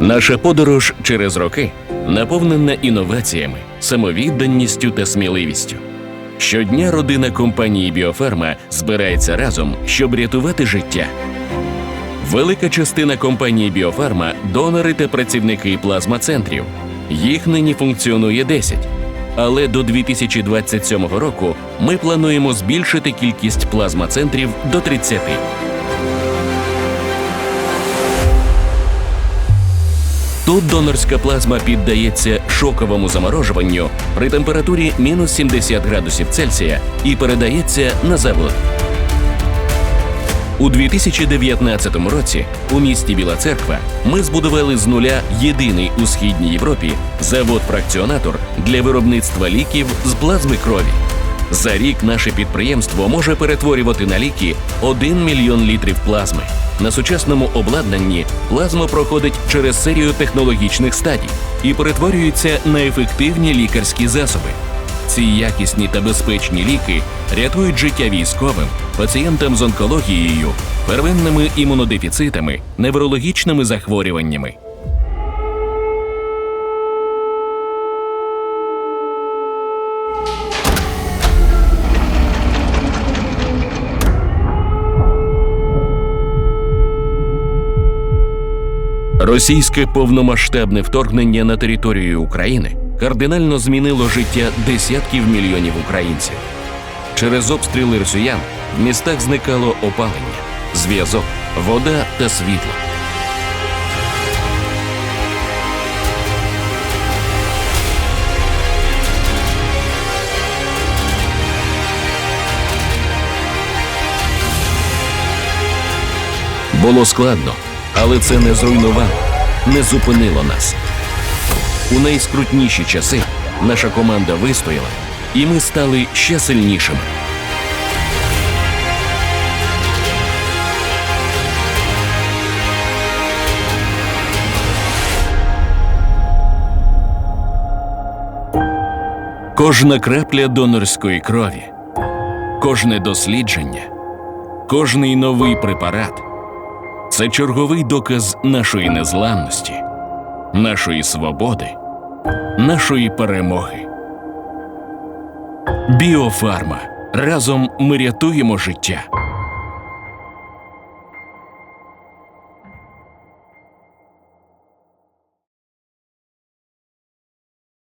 Наша подорож через роки наповнена інноваціями, самовідданістю та сміливістю. Щодня родина компанії Біофарма збирається разом, щоб рятувати життя. Велика частина компанії Біофарма донори та працівники плазмацентрів. Їх нині функціонує 10. Але до 2027 року ми плануємо збільшити кількість плазмацентрів до 30. Тут донорська плазма піддається шоковому заморожуванню при температурі мінус 70 градусів Цельсія і передається на завод. У 2019 році у місті Біла Церква ми збудували з нуля єдиний у східній Європі завод-фракціонатор для виробництва ліків з плазми крові. За рік наше підприємство може перетворювати на ліки 1 мільйон літрів плазми. На сучасному обладнанні плазма проходить через серію технологічних стадій і перетворюється на ефективні лікарські засоби. Ці якісні та безпечні ліки рятують життя військовим, пацієнтам з онкологією, первинними імунодефіцитами, неврологічними захворюваннями. Російське повномасштабне вторгнення на територію України кардинально змінило життя десятків мільйонів українців. Через обстріли росіян в містах зникало опалення, зв'язок, вода та світло. Було складно, але це не зруйнувало, не зупинило нас. У найскрутніші часи наша команда вистояла, і ми стали ще сильнішими. Кожна крапля донорської крові, кожне дослідження, кожний новий препарат це черговий доказ нашої незламності, нашої свободи, нашої перемоги. Біофарма. Разом ми рятуємо життя.